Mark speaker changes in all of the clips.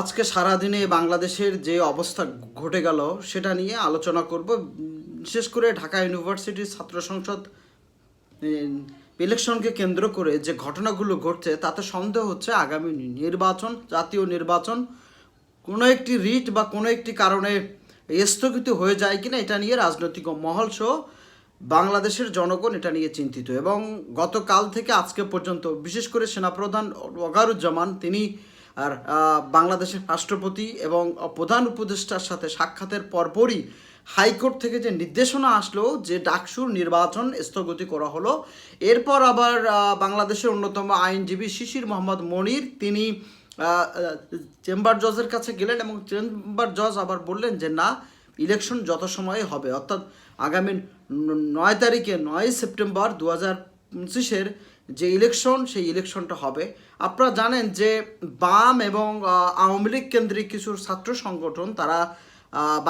Speaker 1: আজকে সারাদিনে বাংলাদেশের যে অবস্থা ঘটে গেল, সেটা নিয়ে আলোচনা করব। বিশেষ করে ঢাকা ইউনিভার্সিটির ছাত্র সংসদ ইলেকশনকে কেন্দ্র করে যে ঘটনাগুলো ঘটছে, তাতে সন্দেহ হচ্ছে আগামী নির্বাচন, জাতীয় নির্বাচন কোনো একটি রিট বা কোনো একটি কারণে স্থগিত হয়ে যায় কিনা, এটা নিয়ে রাজনৈতিক মহল সহ বাংলাদেশের জনগণ এটা নিয়ে চিন্তিত। এবং গতকাল থেকে আজকে পর্যন্ত বিশেষ করে সেনাপ্রধান ওগারুজ্জামান, তিনি আর বাংলাদেশের রাষ্ট্রপতি এবং প্রধান উপদেষ্টার সাথে সাক্ষাতের পরপরই হাইকোর্ট থেকে যে নির্দেশনা আসলো যে ডাকসুর নির্বাচন স্থগতি করা হলো, এরপর আবার বাংলাদেশের অন্যতম আইনজীবী শিশির মোহাম্মদ মনির তিনি চেম্বার জজের কাছে গেলেন এবং চেম্বার জজ আবার বললেন যে না, ইলেকশন যত সময়ে হবে। অর্থাৎ আগামী নয় তারিখে, নয় সেপ্টেম্বর দু হাজার পঁচিশের যে ইলেকশন সেই ইলেকশনটা হবে। আপনারা জানেন যে বাম এবং আওয়ামী লীগ কেন্দ্রিক কিছু ছাত্র সংগঠন, তারা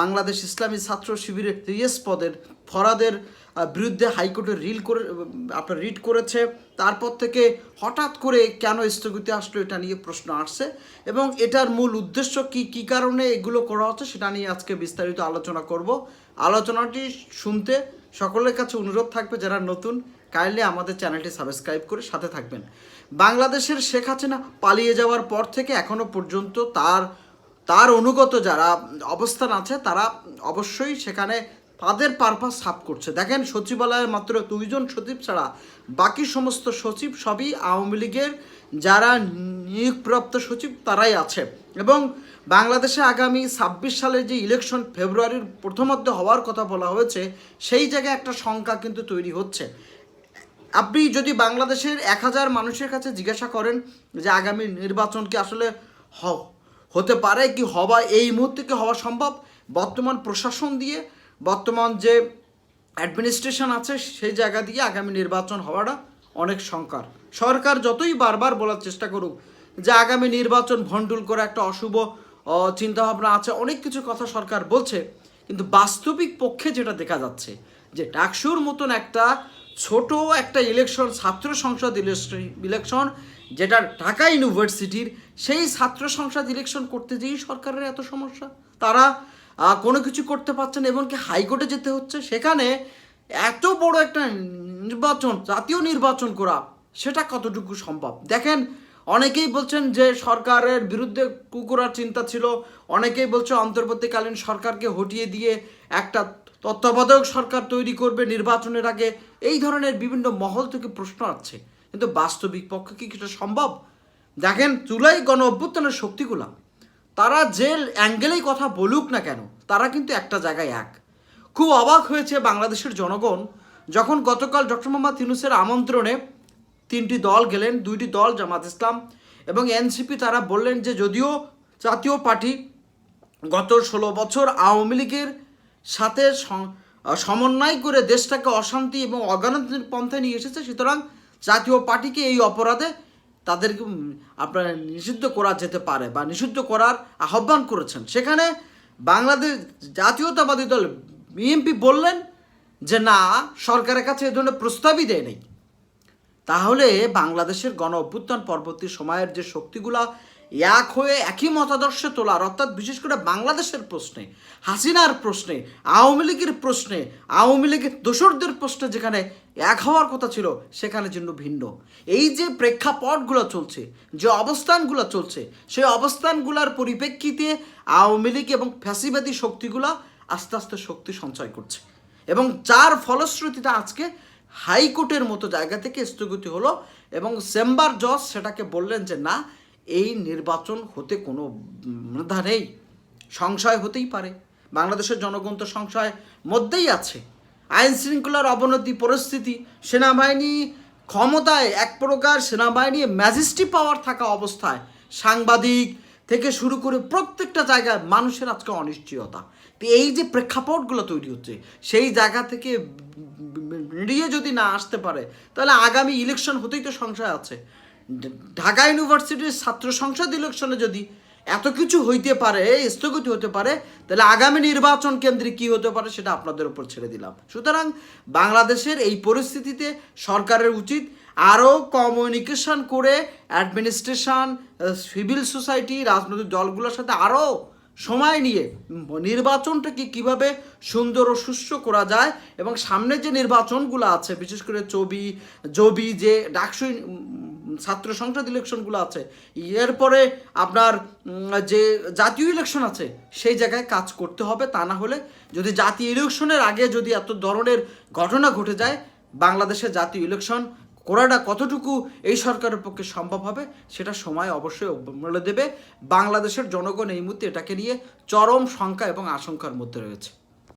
Speaker 1: বাংলাদেশ ইসলামী ছাত্র শিবিরের রিয়েস পদের ফরাদের বিরুদ্ধে হাইকোর্টে রিল করে আপনার রিট করেছে। তারপর থেকে হঠাৎ করে কেন স্থগিত আসলো এটা নিয়ে প্রশ্ন আসছে এবং এটার মূল উদ্দেশ্য কি কি কারণে এগুলো করা হচ্ছে সেটা নিয়ে আজকে বিস্তারিত আলোচনা করব। আলোচনাটি শুনতে সকলের কাছে অনুরোধ থাকবে যারা নতুন, কাইন্ডলি আমাদের চ্যানেলটি সাবস্ক্রাইব করে সাথে থাকবেন। বাংলাদেশের শেখ হাসিনা পালিয়ে যাওয়ার পর থেকে এখনও পর্যন্ত তার তার অনুগত যারা অবস্থান আছে, তারা অবশ্যই সেখানে তাদের পারপাস সাফ করছে। দেখেন সচিবালয়ে মাত্র দুইজন সচিব ছাড়া বাকি সমস্ত সচিব সবই আওয়ামী লীগের যারা নিয়োগপ্রাপ্ত সচিব তারাই আছে। এবং বাংলাদেশে আগামী ছাব্বিশ সালের যে ইলেকশন ফেব্রুয়ারির প্রথমার্ধে হওয়ার কথা বলা হয়েছে, সেই জায়গায় একটা শঙ্কা কিন্তু তৈরি হচ্ছে। আপনি যদি বাংলাদেশের এক হাজার মানুষের কাছে জিজ্ঞাসা করেন যে আগামী নির্বাচন কি আসলে হ- হতে পারে কি হওয়া, এই মুহূর্তে কি হওয়া সম্ভব? বর্তমান প্রশাসন দিয়ে, বর্তমান যে অ্যাডমিনিস্ট্রেশন আছে, সেই জায়গা দিয়ে আগামী নির্বাচন হওয়াটা অনেক শঙ্কার। সরকার যতই বারবার বলার চেষ্টা করুক যে আগামী নির্বাচন ভণ্ডুল করা একটা অশুভ চিন্তাভাবনা আছে, অনেক কিছু কথা সরকার বলছে, কিন্তু বাস্তবিক পক্ষে যেটা দেখা যাচ্ছে, যে ডাকসুর মতন একটা ছোট একটা ইলেকশন ছাত্র সংসদ ইলেকশন যেটা ঢাকা ইউনিভার্সিটির সেই ছাত্র সংসদ ইলেকশন করতে যেই সরকারের এত সমস্যা, তারা কোনো কিছু করতে পারছে না, এমনকি হাইকোর্টে যেতে হচ্ছে, সেখানে এত বড় একটা নির্বাচন, জাতীয় নির্বাচন করা সেটা কতটুকু সম্ভব? দেখেন, অনেকেই বলছেন যে সরকারের বিরুদ্ধে কুকুরার চিন্তা ছিল। অনেকেই বলছে অন্তর্বর্তীকালীন সরকারকে হটিয়ে দিয়ে একটা তত্ত্বাবধায়ক সরকার তৈরি করবে নির্বাচনের আগে। এই ধরনের বিভিন্ন মহল থেকে প্রশ্ন আসছে। কিন্তু বাস্তবিক পক্ষে কি সেটা সম্ভব? দেখেন, জুলাই গণ অভ্যুত্থানের শক্তিগুলা, তারা যে অ্যাঙ্গেলেই কথা বলুক না কেন, তারা কিন্তু একটা জায়গায় এক। খুব অবাক হয়েছে বাংলাদেশের জনগণ যখন গতকাল ডক্টর মোহাম্মদ ইউনুসের আমন্ত্রণে তিনটি দল গেলেন, দুইটি দল জামাত ইসলাম এবং এনসিপি, তারা বললেন যে যদিও জাতীয় পার্টি গত ষোলো বছর আওয়ামী লীগের সাথে সমন্বয় করে দেশটাকে অশান্তি এবং অগণতান্ত্রিক পন্থায় নিয়ে এসেছে, সুতরাং জাতীয় পার্টিকে এই অপরাধে তাদেরকে আপনার নিষিদ্ধ করা যেতে পারে বা নিষিদ্ধ করার আহ্বান করেছেন। সেখানে বাংলাদেশ জাতীয়তাবাদী দল বিএনপি বললেন যে না, সরকারের কাছে এ ধরনের প্রস্তাবই দেয় নাই। তাহলে বাংলাদেশের গণ অভ্যুত্থান পরবর্তী সময়ের যে শক্তিগুলা এক হয়ে একই মতাদর্শে তোলার, অর্থাৎ বিশেষ করে বাংলাদেশের প্রশ্নে, হাসিনার প্রশ্নে, আওয়ামী লীগের প্রশ্নে, আওয়ামী লীগের দোসরদের প্রশ্নে যেখানে এক হওয়ার কথা ছিল, সেখানে জন্য ভিন্ন। এই যে প্রেক্ষাপটগুলো চলছে, যে অবস্থানগুলো চলছে, সেই অবস্থানগুলোর পরিপ্রেক্ষিতে আওয়ামী লীগ এবং ফ্যাসিবাদী শক্তিগুলা আস্তে আস্তে শক্তি সঞ্চয় করছে। এবং যার ফলশ্রুতিতে আজকে হাইকোর্টের মতো জায়গা থেকে স্থগিত হলো এবং চেম্বার জজ সেটাকে বললেন যে, না, এই নির্বাচন হতে কোনো বাধা নেই। সংশয় হতেই পারে। বাংলাদেশের জনগণ তো সংশয় মধ্যেই আছে। আইন শৃঙ্খলার অবনতি পরিস্থিতি, সেনাবাহিনী ক্ষমতায় এক প্রকার সেনাবাহিনী ম্যাজিস্ট্রি পাওয়ার থাকা অবস্থায় সাংবাদিক থেকে শুরু করে প্রত্যেকটা জায়গায় মানুষের আজকে অনিশ্চয়তা। তো এই যে প্রেক্ষাপটগুলো তৈরি হচ্ছে, সেই জায়গা থেকে বেরিয়ে যদি না আসতে পারে, তাহলে আগামী ইলেকশন হতেই তো সংশয় আছে। ঢাকা ইউনিভার্সিটির ছাত্র সংসদ ইলেকশনে যদি এত কিছু হইতে পারে, স্থগিত হতে পারে, তাহলে আগামী নির্বাচন কেন্দ্রে কি হতে পারে সেটা আপনাদের উপর ছেড়ে দিলাম। সুতরাং বাংলাদেশের এই পরিস্থিতিতে সরকারের উচিত আরও কমিউনিকেশন করে অ্যাডমিনিস্ট্রেশন সিভিল সোসাইটি রাজনৈতিক দলগুলোর সাথে আরও সময় নিয়ে নির্বাচনটাকে কীভাবে সুন্দর ও সুস্থ করা যায় এবং সামনে যে নির্বাচনগুলো আছে বিশেষ করে চবি জবি যে ডাকসু উম, ছাত্র সংসদ ইলেকশনগুলো আছে এরপরে আপনার যে জাতীয় ইলেকশন আছে সেই জায়গায় কাজ করতে হবে। তা না হলে যদি জাতীয় ইলেকশনের আগে যদি এত ধরনের ঘটনা ঘটে যায় বাংলাদেশের জাতীয় ইলেকশন করাটা কতটুকু এই সরকারের পক্ষে সম্ভব হবে, সেটা সময় অবশ্যই বলে দেবে। বাংলাদেশের জনগণ এই মুহূর্তে এটাকে নিয়ে চরম শঙ্কা এবং আশঙ্কার মধ্যে রয়েছে।